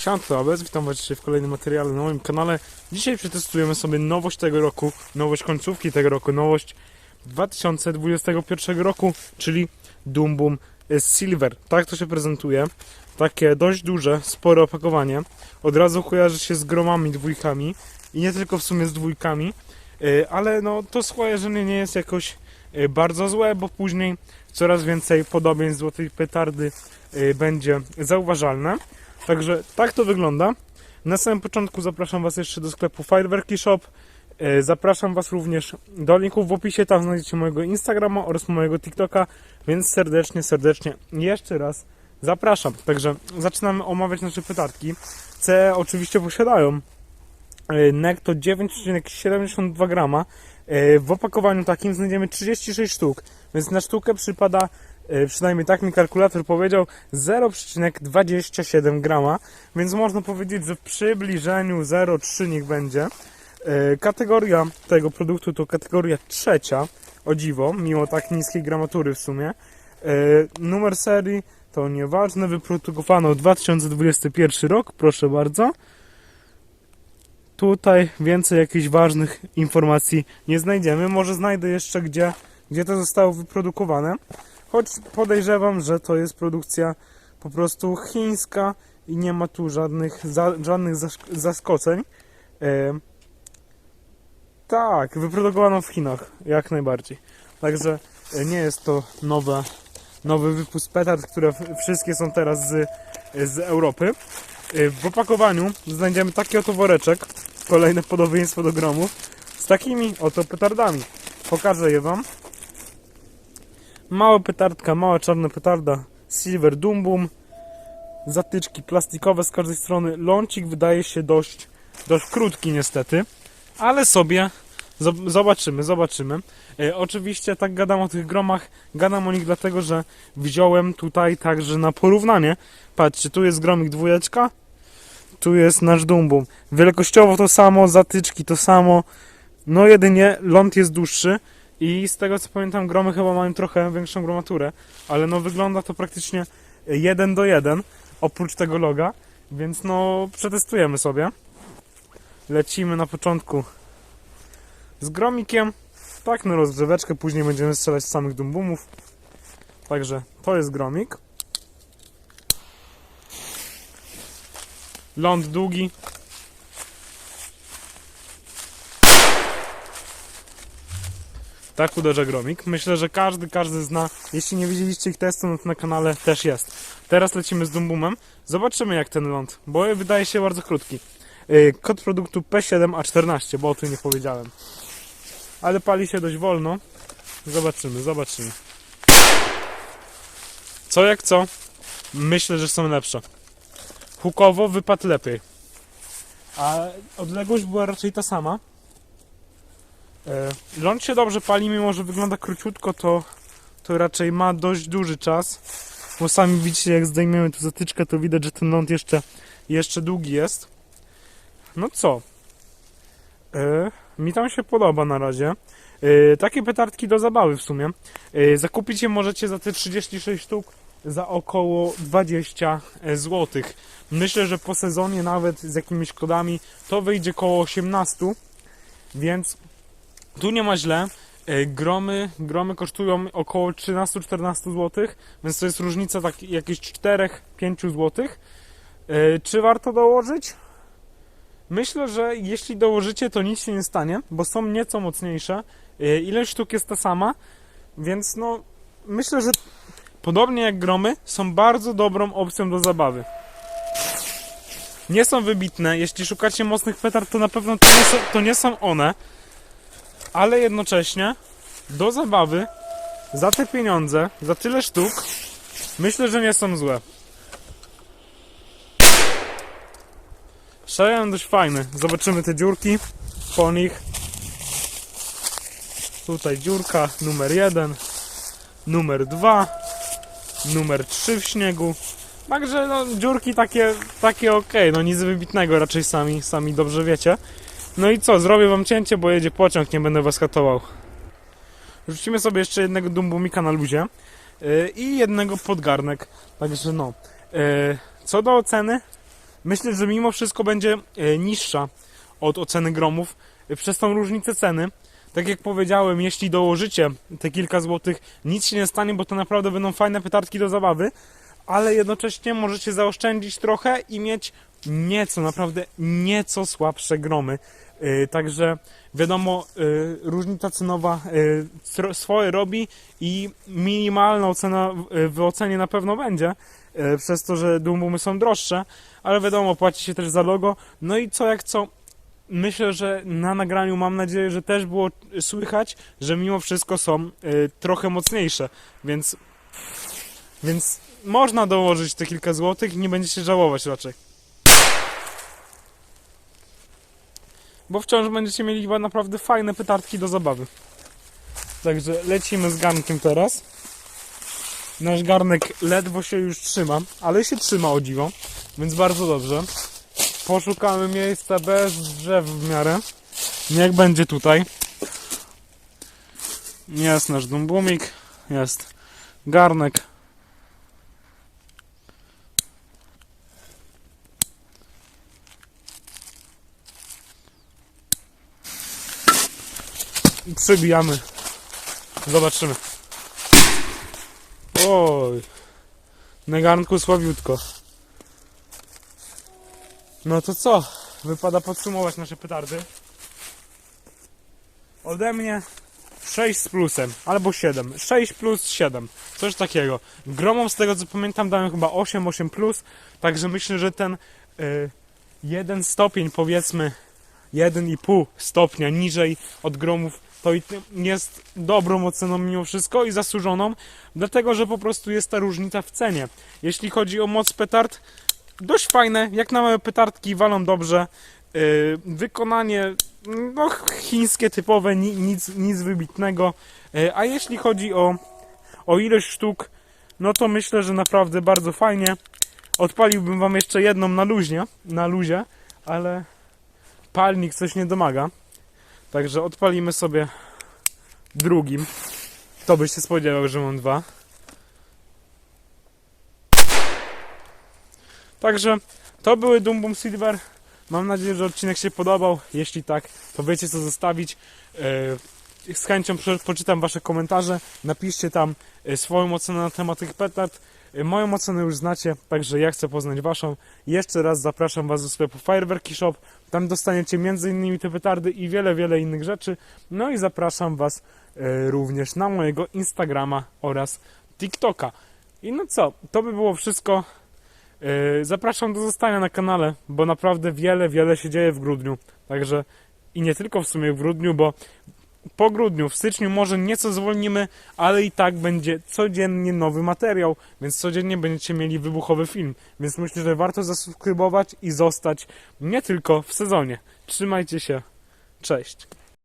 Sianto Abez, witam was dzisiaj w kolejnym materiale na moim kanale. Dzisiaj przetestujemy sobie nowość tego roku, nowość końcówki tego roku, nowość 2021 roku, czyli Doom Boom Silver. Tak to się prezentuje. Takie dość duże, spore opakowanie. Od razu kojarzy się z gromami, dwójkami i nie tylko w sumie z dwójkami, Yy, ale no to skojarzenie nie jest jakoś yy, bardzo złe, bo później coraz więcej podobieństw złotej petardy yy, będzie zauważalne. Także tak to wygląda. Na samym początku zapraszam Was jeszcze do sklepu Fireworki Shop. E, Zapraszam Was również do linków w opisie. Tam znajdziecie mojego Instagrama oraz mojego TikToka, więc serdecznie, serdecznie jeszcze raz zapraszam. Także zaczynamy omawiać nasze petartki. C oczywiście posiadają NEC to 9,72 grama. E, W opakowaniu takim znajdziemy 36 sztuk, więc na sztukę przypada przynajmniej tak mi kalkulator powiedział, 0,27 grama, więc można powiedzieć, że w przybliżeniu 0,3 niech będzie. E, Kategoria tego produktu to kategoria trzecia, o dziwo, mimo tak niskiej gramatury w sumie. E, Numer serii to nieważne, wyprodukowano 2021 rok, proszę bardzo. Tutaj więcej jakichś ważnych informacji nie znajdziemy. Może znajdę jeszcze gdzie, gdzie to zostało wyprodukowane. Choć podejrzewam, że to jest produkcja po prostu chińska i nie ma tu żadnych, za, żadnych zask- zaskoczeń. Tak, wyprodukowano w Chinach, jak najbardziej. Także e, nie jest to nowe, nowy wypust petard, które wszystkie są teraz z, z Europy. E, w opakowaniu znajdziemy taki oto woreczek, kolejne podobieństwo do gromów, z takimi oto petardami. Pokażę je Wam. Mała petardka, mała czarna petarda Silver Doom Boom. Zatyczki plastikowe z każdej strony. Lącik wydaje się dość, dość krótki niestety, ale sobie zob- zobaczymy, zobaczymy. E, oczywiście tak gadam o tych gromach, gadam o nich dlatego, że wziąłem tutaj także na porównanie. Patrzcie, tu jest gromik dwójeczka, tu jest nasz Doom Boom. Wielkościowo to samo, zatyczki to samo, no jedynie ląd jest dłuższy. I z tego co pamiętam, gromy chyba mają trochę większą gromaturę, ale no wygląda to praktycznie jeden do jeden, oprócz tego loga, więc no przetestujemy sobie. Lecimy na początku z gromikiem, tak na rozgrzeweczkę, później będziemy strzelać z samych dumbumów. Także to jest gromik. Ląd długi, Tak uderza gromik. Myślę, że każdy, każdy zna. Jeśli nie widzieliście ich testu, no to na kanale też jest. Teraz lecimy z Dumbumem. Zobaczymy jak ten ląd, bo wydaje się bardzo krótki. Yy, Kod produktu P7A14, bo o tym nie powiedziałem. Ale pali się dość wolno. Zobaczymy, zobaczymy. Co jak co? Myślę, że są lepsze. Hukowo wypadł lepiej. A odległość była raczej ta sama. E, Ląd się dobrze pali, mimo że wygląda króciutko, to, to raczej ma dość duży czas. Bo sami widzicie, jak zdejmiemy tu zatyczkę, to widać, że ten ląd jeszcze, jeszcze długi jest. No co? E, mi tam się podoba na razie. E, takie petardki do zabawy w sumie. E, zakupić je możecie za te 36 sztuk za około 20 zł. Myślę, że po sezonie nawet z jakimiś kodami to wyjdzie koło 18. Więc tu nie ma źle. E, Gromy, gromy kosztują około 13-14 zł, więc to jest różnica tak jakieś 4-5 zł. E, Czy warto dołożyć? Myślę, że jeśli dołożycie, to nic się nie stanie, bo są nieco mocniejsze. E, Ilość sztuk jest ta sama, więc no myślę, że podobnie jak gromy, są bardzo dobrą opcją do zabawy. Nie są wybitne. Jeśli szukacie mocnych petard, to na pewno to nie są, to nie są one ale jednocześnie do zabawy za te pieniądze, za tyle sztuk, myślę, że nie są złe. Szajan dość fajny. Zobaczymy te dziurki po nich. Tutaj dziurka numer jeden, numer dwa, numer trzy w śniegu. Także no, dziurki takie, takie ok, no nic wybitnego raczej sami, sami dobrze wiecie. No i co, zrobię wam cięcie, bo jedzie pociąg, nie będę was katował. Rzucimy sobie jeszcze jednego dumbumika na luzie yy, i jednego podgarnek. Także no. Yy, co do oceny, myślę, że mimo wszystko będzie e, niższa od oceny gromów e, przez tą różnicę ceny. Tak jak powiedziałem, jeśli dołożycie te kilka złotych, nic się nie stanie, bo to naprawdę będą fajne petardki do zabawy, ale jednocześnie możecie zaoszczędzić trochę i mieć nieco, naprawdę nieco słabsze gromy. Yy, także wiadomo, yy, różnica cenowa stro- swoje robi i minimalna ocena yy, w ocenie na pewno będzie, przez to, że Dumbumy są droższe, ale wiadomo, płaci się też za logo. No i co jak co, myślę, że na nagraniu mam nadzieję, że też było słychać, że mimo wszystko są y, trochę mocniejsze, więc, więc można dołożyć te kilka złotych i nie będziecie żałować raczej. Bo wciąż będziecie mieli chyba naprawdę fajne petardki do zabawy. Także lecimy z garnkiem teraz. Nasz garnek ledwo się już trzyma, ale się trzyma o dziwo, więc bardzo dobrze. Poszukamy miejsca bez drzew w miarę. Niech będzie tutaj. Jest nasz dumbumik, jest garnek. I przybijamy. Zobaczymy. Oj. Na garnku słabiutko. No to co? Wypada podsumować nasze petardy. Ode mnie 6 z plusem, albo 7. 6 plus 7. Coś takiego. Gromom z tego co pamiętam dałem chyba 8, 8 plus. Także myślę, że ten y, jeden stopień powiedzmy 1,5 stopnia niżej od gromów to jest dobrą oceną mimo wszystko i zasłużoną, dlatego że po prostu jest ta różnica w cenie. Jeśli chodzi o moc petard, dość fajne, jak na małe petardki walą dobrze. Yy, wykonanie no, chińskie typowe, ni- nic, nic wybitnego. Yy, a jeśli chodzi o, o ilość sztuk, no to myślę, że naprawdę bardzo fajnie. Odpaliłbym wam jeszcze jedną na luźnie, na luzie, ale palnik coś nie domaga. Także odpalimy sobie drugim. To byś się spodziewał, że mam dwa. Także to były Doom Boom Silver. Mam nadzieję, że odcinek się podobał. Jeśli tak, to wiecie co zostawić. E, Z chęcią poczytam Wasze komentarze. Napiszcie tam e, swoją ocenę na temat tych petard. E, Moją ocenę już znacie, także ja chcę poznać Waszą. Jeszcze raz zapraszam Was do sklepu Fireworki Shop. Tam dostaniecie m.in. te petardy i wiele, wiele innych rzeczy. No i zapraszam Was e, również na mojego Instagrama oraz TikToka. I no co, to by było wszystko. Yy, Zapraszam do zostania na kanale, bo naprawdę wiele, wiele się dzieje w grudniu. Także i nie tylko w sumie w grudniu, bo po grudniu, w styczniu może nieco zwolnimy, ale i tak będzie codziennie nowy materiał, więc codziennie będziecie mieli wybuchowy film. Więc myślę, że warto zasubskrybować i zostać nie tylko w sezonie. Trzymajcie się. Cześć.